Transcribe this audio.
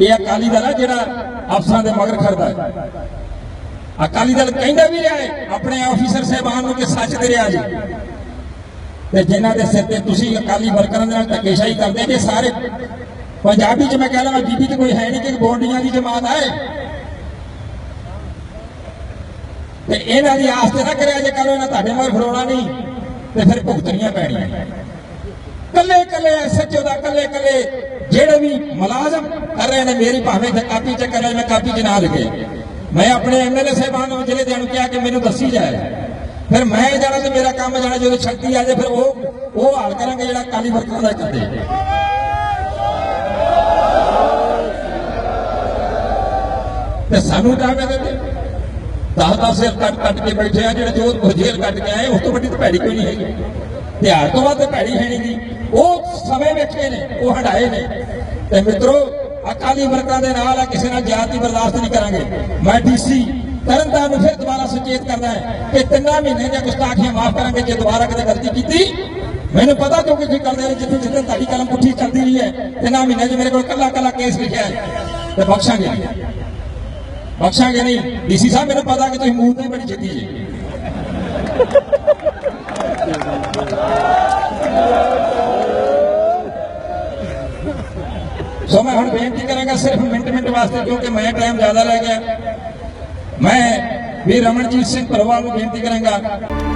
ਇਹ ਅਕਾਲੀ ਦਲ ਹੈ ਜਿਹੜਾ ਅਫਸਰਾਂ ਦੇ ਮਗਰ ਖੜਦਾ ਹੈ। ਅਕਾਲੀ ਦਲ ਕਹਿੰਦਾ ਵੀ ਰਿਹਾ ਹੈ, ਆਪਣੇ ਆਫੀਸਰ ਸਾਹਿਬਾਨ ਨੂੰ ਕਿ ਸੱਚ ਤੇ ਰਿਹਾ ਜੀ। ਤੇ ਜਿਨ੍ਹਾਂ ਦੇ ਸਿਰ ਤੇ ਤੁਸੀਂ ਅਕਾਲੀ ਵਰਕਰਾਂ ਦੇ ਨਾਲ ਧੱਕੇਸ਼ਾਹੀ ਕਰਦੇ ਜੇ ਸਾਰੇ। ਪੰਜਾਬੀ ਚ ਮੈਂ ਕਹਿ ਲਵਾਂ ਬੀਬੀ ਤੇ ਕੋਈ ਹੈ ਨਹੀਂ ਕਿ ਬੋਂਡੀਆਂ ਦੀ ਜਮਾਤ ਹੈ ਤੇ ਇਹਨਾਂ ਦੀ ਆਸ ਤੇ ਨਾ ਕਰਿਆ ਜੇ ਕੱਲ ਇਹਨਾਂ ਤੁਹਾਡੇ ਮਗਰ ਫੜਾਉਣਾ ਨਹੀਂ, ਤੇ ਫਿਰ ਭੁਗਤਣੀਆਂ ਪੈਣੀਆਂ। ਕੱਲੇ ਕੱਲੇ ਐਸਐਚਓ ਦਾ ਕੱਲੇ ਕੱਲੇ ਜਿਹੜੇ ਵੀ ਮੁਲਾਜ਼ਮ ਕਰ ਰਹੇ ਨੇ, ਮੇਰੀ ਭਾਵੇਂ ਤੇ ਕਾਪੀ ਚ ਕਰਾਂ ਮੈਂ ਕਾਪੀ ਚ ਨਾ ਲਿਖੇ। ਮੈਂ ਆਪਣੇ ਐਮਐਲਏ ਸਾਹਿਬਾਨ ਨੂੰ ਜ਼ਿਲ੍ਹੇ ਦੇ ਨੂੰ ਕਿਹਾ ਕਿ ਮੈਨੂੰ ਦੱਸੀ ਜਾਏ। ਫਿਰ ਮੈਂ ਜਾਣਾ ਤੇ ਮੇਰਾ ਕੰਮ ਜਾਣਾ, ਜਦੋਂ ਸ਼ਕਤੀ ਆ ਜਾਏ, ਫਿਰ ਉਹ ਉਹ ਹਾਲ ਕਰਾਂਗੇ ਜਿਹੜਾ ਕਾਲੀ ਵਰਕਰਾਂ ਦਾ ਕਰਦੇ। ਤੇ ਸਾਨੂੰ ਤਾਂ ਮੈਂ ਕਹਿੰਦੇ, ਦਸ ਦਸ ਸਿਰ ਕੱਟ ਕੱਟ ਕੇ ਬੈਠੇ ਆ, ਜਿਹੜੇ ਜੋ ਜੇਲ੍ਹ ਕੱਟ ਕੇ ਆਏ ਉਸ ਤੋਂ ਵੱਡੀ ਤਾਂ ਭੈੜੀ ਕੋਈ ਨਹੀਂ ਹੈਗੀ। ਤਿਹਾਰ ਤੋਂ ਬਾਅਦ ਭੈੜੀ ਹੈ ਨਹੀਂ ਗੀ। ਉਹ ਸਮੇਂ ਵੇਖੇ ਨੇ, ਉਹ ਹਟਾਏ ਨੇ। ਤੇ ਮਿੱਤਰੋ ਅਕਾਲੀ ਵਰਕਰਾਂ ਦੇ ਨਾਲ ਆ, ਕਿਸੇ ਨਾਲ ਜਾਤੀ ਬਰਦਾਸ਼ਤ ਨਹੀਂ ਕਰਾਂਗੇ। ਮੈਂ ਡੀਸੀ ਤਰਨਤਾਰਨ ਨੂੰ ਫਿਰ ਦੁਬਾਰਾ ਸੁਚੇਤ ਕਰਦਾ ਹੈ ਕਿ ਤਿੰਨਾਂ ਮਹੀਨੇ ਦੀਆਂ ਗੁਸਤਾਖੀਆਂ ਮਾਫ ਕਰਾਂਗੇ, ਜੇ ਦੁਬਾਰਾ ਕਿਤੇ ਗਲਤੀ ਕੀਤੀ। ਮੈਨੂੰ ਪਤਾ ਕਿਉਂਕਿ ਤੁਸੀਂ ਕਰਦੇ ਰਹੇ ਜਿੱਥੇ ਜਿੱਥੇ ਤੁਹਾਡੀ ਕਲਮ ਪੁੱਠੀ ਚੱਲਦੀ ਰਹੀ ਹੈ, ਤਿੰਨਾਂ ਮਹੀਨਿਆਂ 'ਚ ਮੇਰੇ ਕੋਲ ਕੱਲਾ ਕੱਲਾ ਕੇਸ ਲਿਖਿਆ ਹੈ। ਤੇ ਬਖਸ਼ਾਂਗੇ। ਨਹੀਂ। ਬਖਸ਼ਾਂਗੇ ਨਹੀਂ। ਡੀਸੀ ਸਾਹਿਬ, ਮੈਨੂੰ ਪਤਾ ਕਿ ਤੁਸੀਂ ਮੂਰਤੀ ਬੜੀ ਜਿੱਤੀ ਜੀ। ਸੋ ਮੈਂ ਹੁਣ ਬੇਨਤੀ ਕਰਾਂਗਾ ਸਿਰਫ ਮਿੰਟ ਮਿੰਟ ਵਾਸਤੇ, ਕਿਉਂਕਿ ਮੈਂ ਟਾਈਮ ਜ਼ਿਆਦਾ ਲੈ ਗਿਆ। ਮੈਂ ਵੀ ਰਮਨਜੀਤ ਸਿੰਘ ਪਰਵਾਲ ਨੂੰ ਬੇਨਤੀ ਕਰਾਂਗਾ।